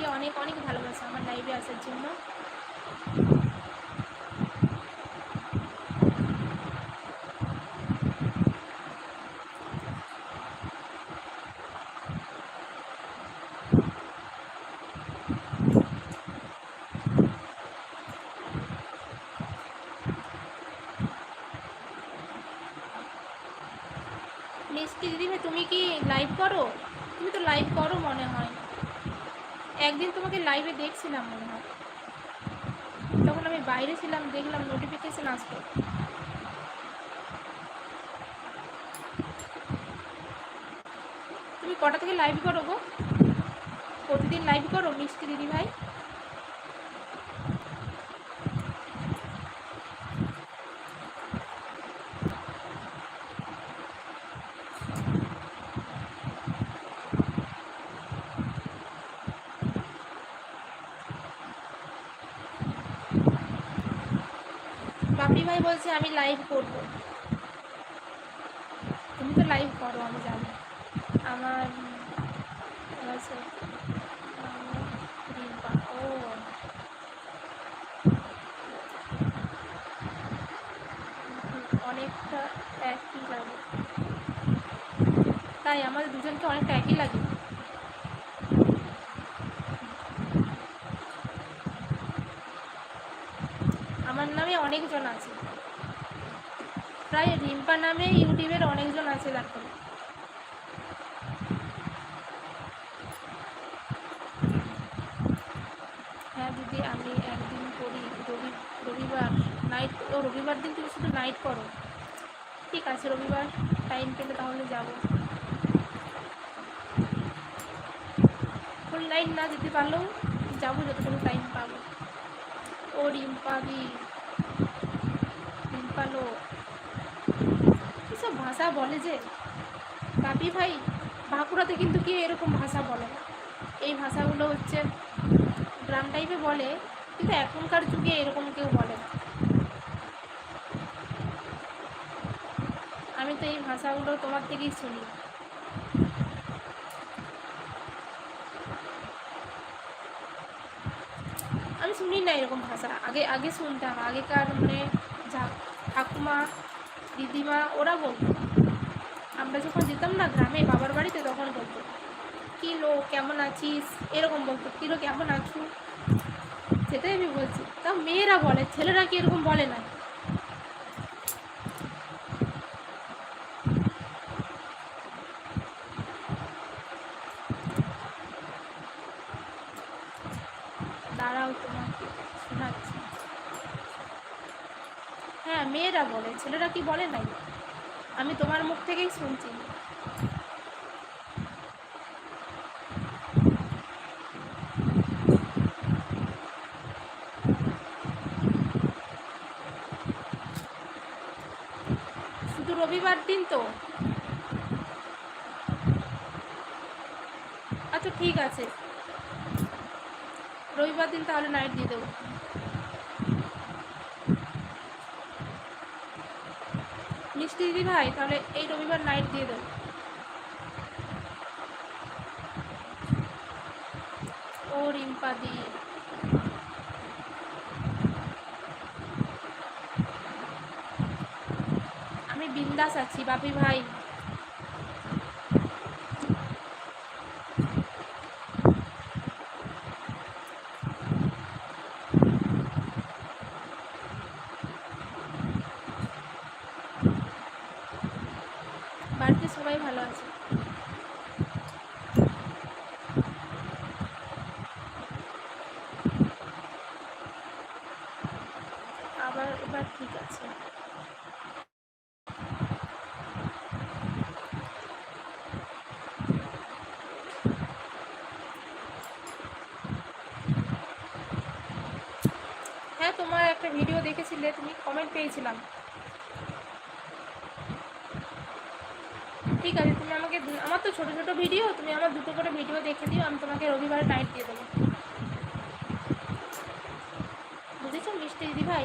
তোমাকে অনেক অনেক ভালোবাসা আমার লাইভে আসার জন্য। মিষ্টি দিদিভাই, তুমি কি লাইভ করো? তুমি তো লাইভ করো মনে হয়। একদিন তোমাকে লাইভে দেখছিলাম মনে হয়। তখন আমি বাইরে ছিলাম, দেখলাম নোটিফিকেশন আসতো তুমি কটা থেকে লাইভ করো গো? প্রতিদিন লাইভ করো, মিষ্টি দিদিভাই? বাপি ভাই বলছে আমি লাইভ করব। তুমি তো লাইভ করো আমি জানি। আমার আছে, অনেকটা একই লাগে। তাই আমাদের দুজনকে অনেকটা একই লাগে আমার নামে অনেকজন আছে। প্রায় রিম্পা নামে ইউটিউবের অনেকজন আছে দেখো। হ্যাঁ দিদি, আমি একদিন করি। রবি, রবিবার নাইট ও রবিবার দিন তুমি শুধু নাইট করো। ঠিক আছে, রবিবার টাইম পেলে তাহলে যাব। ফুল নাইট না যেতে পারলেও যাব যতটুকু টাইম পাবো। ও রিম্পাদি রিম্পালো এসব ভাষা বলে যে, বাপি ভাই, বাঁকুড়াতে কিন্তু কেউ এরকম ভাষা বলে না। এই ভাষাগুলো হচ্ছে, গ্রাম টাইপে বলে, কিন্তু এখনকার যুগে এরকম কেউ বলে না। আমি তো এই ভাষাগুলো তোমার থেকেই শুনি। আমি শুনি না এরকম ভাষা। আগে আগে শুনতাম। আগেকার মানে ঠাকুমা দিদিমা, ওরা বলতো। আমরা যখন যেতাম না গ্রামে, বাবার বাড়িতে তখন বলতো, কি লো, কেমন আছিস? এরকম বলতো, কি লো, কেমন আছো? সেটাই আমি বলছি। তা মেয়েরা বলে, ছেলেরা কি এরকম বলে না? দাঁড়াও তোমাকে, শোনাচ্ছি। হ্যাঁ মেয়েরা বলে, ছেলেরা কি বলে নাই? আমি তোমার মুখ থেকেই শুনছি। শুধু রবিবার দিন তো? আচ্ছা ঠিক আছে। রবিবার দিন তাহলে নাইট দিয়ে দেবো। মিষ্টি দিদি ভাই, তাহলে এই রবিবার নাইট দিয়ে দেবো ও রিম্পা দি। আমি বিন্দাস আছি, বাপি ভাই বাড়িতে সবাই ভালো আছে আবার এবার ঠিক আছে হ্যাঁ তোমার একটা ভিডিও দেখেছিলে, তুমি কমেন্ট পেয়েছিলাম। ঠিক আছে, তুমি আমাকে আমার তো ছোটো ছোটো ভিডিও, তুমি আমার দুটো করে ভিডিও দেখে দিও, আমি তোমাকে রবিবারে নাইট দিয়ে দেবো। বুঝেছ, মিষ্টি দিদি ভাই